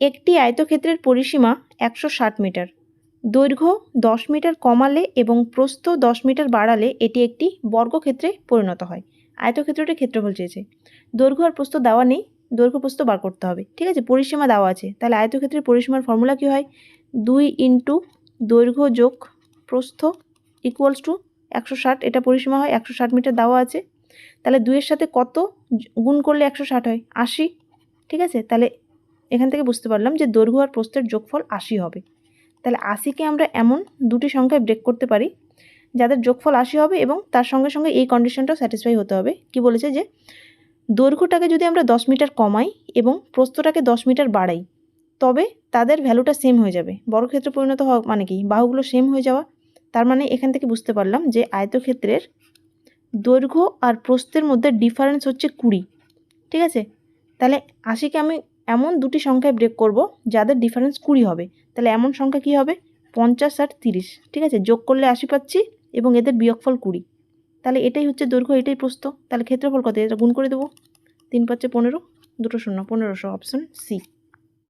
একটি আয়তক্ষেত্রের পরিসীমা একশো ষাট মিটার। দৈর্ঘ্য দশ মিটার কমালে এবং প্রস্থ দশ মিটার বাড়ালে এটি একটি বর্গক্ষেত্রে পরিণত হয়। আয়তক্ষেত্রটির ক্ষেত্রফল চেয়েছে। দৈর্ঘ্য আর প্রস্থ দেওয়া নেই, দৈর্ঘ্য প্রস্থ বার করতে হবে। ঠিক আছে, পরিসীমা দেওয়া আছে। তাহলে আয়তক্ষেত্রের পরিসীমার ফর্মুলা কী হয়? দুই ইন্টু দৈর্ঘ্য যোগ প্রস্থ ইকুয়ালস টু একশো ষাট, এটা পরিসীমা হয় একশো ষাট মিটার দেওয়া আছে। তাহলে দুইয়ের সাথে কত গুণ করলে একশো ষাট হয়? আশি। ঠিক আছে, তাহলে এখান থেকে বুঝতে পারলাম যে দৈর্ঘ্য আর প্রস্থের যোগফল আশি হবে। তাহলে আশিকে আমরা এমন দুটি সংখ্যায় ব্রেক করতে পারি, যাদের যোগফল আশি হবে এবং তার সঙ্গে সঙ্গে এই কন্ডিশনটাও স্যাটিসফাই হতে হবে। কি বলেছে যে, দৈর্ঘ্যটাকে যদি আমরা দশ মিটার কমাই এবং প্রস্থটাকে দশ মিটার বাড়াই, তবে তাদের ভ্যালুটা সেম হয়ে যাবে। বর্গক্ষেত্রে পরিণত হওয়া মানে কি? বাহুগুলো সেম হয়ে যাওয়া। তার মানে এখান থেকে বুঝতে পারলাম যে আয়তক্ষেত্রের দৈর্ঘ্য আর প্রস্থের মধ্যে ডিফারেন্স হচ্ছে কুড়ি। ঠিক আছে? তাহলে আশিকে আমি এমন দুটি সংখ্যায় ব্রেক করব যাদের ডিফারেন্স কুড়ি হবে। তাহলে এমন সংখ্যা কি হবে? পঞ্চাশ আর তিরিশ। ঠিক আছে? যোগ করলে আশি পাচ্ছি এবং এদের বিয়োগফল কুড়ি। তাহলে এটাই হচ্ছে দৈর্ঘ্য, এটাই প্রস্ত তাহলে ক্ষেত্রফল কত? এটা গুণ করে দেবো। তিন পাচ্ছে পনেরো, দুটো শূন্য পনেরোশো অপশন সি